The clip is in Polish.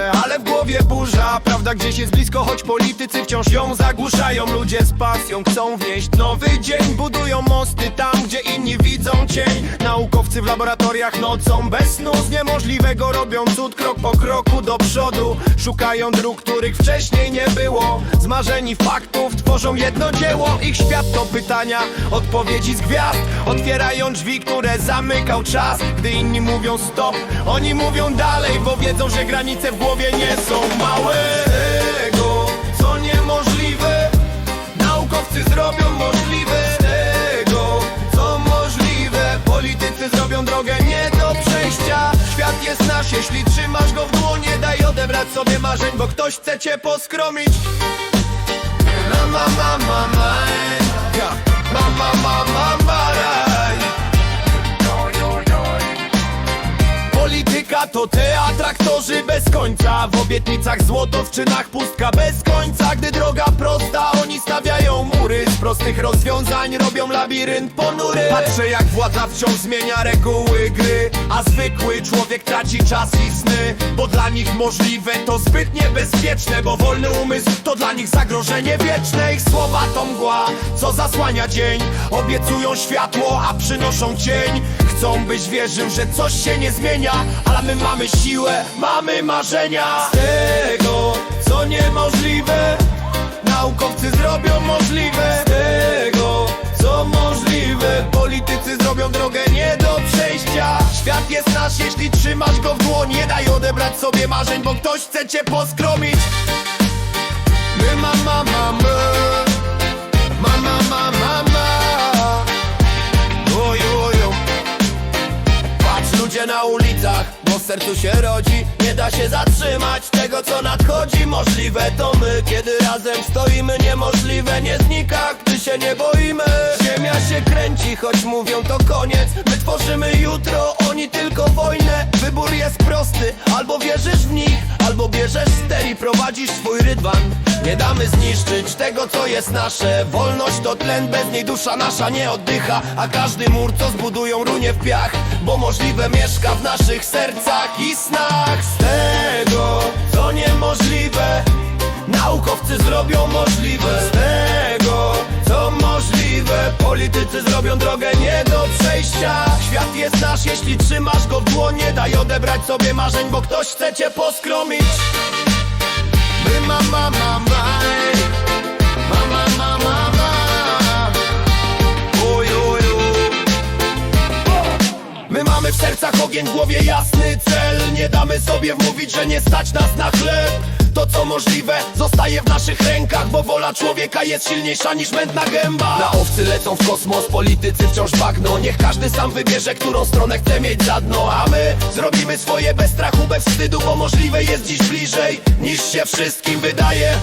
ale w głowie burza Prawda gdzieś jest blisko, choć politycy wciąż ją zagłuszają. Ludzie z pasją chcą wnieść nowy dzień. Budują mosty tam, gdzie inni widzą cień Naukowcy w laboratoriach nocą bez snu Z niemożliwego robią cud krok po kroku do przodu Szukają dróg, których wcześniej nie było. Zmarzeni faktów tworzą jedno dzieło Ich świat to pytania, odpowiedzi z gwiazd. Otwierają drzwi, które zamykał czas Gdy inni mówią stop, oni mówią dalej Bo wiedzą, że granice w głowie nie są małe jeśli trzymasz go w dłonie Daj odebrać sobie marzeń, bo ktoś chce cię poskromić Ma ma ma ma ma Ja. Ma ma ma ma ma raj. Polityka to teatr, aktorzy bez końca W obietnicach złoto, w czynach pustka bez końca Gdy droga prosta, oni stawiają mury prostych rozwiązań robią labirynt ponury. Patrzę jak władza wciąż zmienia reguły gry A zwykły człowiek traci czas i sny Bo dla nich możliwe to zbyt niebezpieczne Bo wolny umysł to dla nich zagrożenie wieczne. Ich słowa to mgła, co zasłania dzień. Obiecują światło, a przynoszą cień. Chcą byś wierzył, że coś się nie zmienia Ale my mamy siłę, mamy marzenia. Z tego, co niemożliwe Naukowcy zrobią możliwe Politycy zrobią drogę nie do przejścia. Świat jest nasz, jeśli trzymasz go w dłoni Nie daj odebrać sobie marzeń, bo ktoś chce cię poskromić. My ma ma ma my ma ma ma Oj, oj, oj. Patrz ludzie na ulicach, bo w sercu się rodzi. Nie da się zatrzymać tego co nadchodzi. Możliwe to my, kiedy razem stoimy Niemożliwe nie znika, gdy się nie boimy. Ziemia się kręci, choć mówią to koniec. My tworzymy jutro, oni tylko wojnę. Wybór jest prosty, albo wierzysz w nich Albo bierzesz ster i prowadzisz swój rydwan. Nie damy zniszczyć tego co jest nasze. Wolność to tlen, bez niej dusza nasza nie oddycha. A każdy mur co zbudują runie w piach Bo możliwe mieszka w naszych sercach i snach. Z Politycy zrobią drogę nie do przejścia. Świat jest nasz, jeśli trzymasz go w dłonie Daj odebrać sobie marzeń, bo ktoś chce cię poskromić. My ma ogień, w głowie jasny cel. Nie damy sobie wmówić, że nie stać nas na chleb. To co możliwe zostaje w naszych rękach Bo wola człowieka jest silniejsza niż mętna gęba. Naowcy lecą w kosmos, politycy wciąż bagno. Niech każdy sam wybierze, którą stronę chce mieć za dno. A my zrobimy swoje bez strachu, bez wstydu Bo możliwe jest dziś bliżej niż się wszystkim wydaje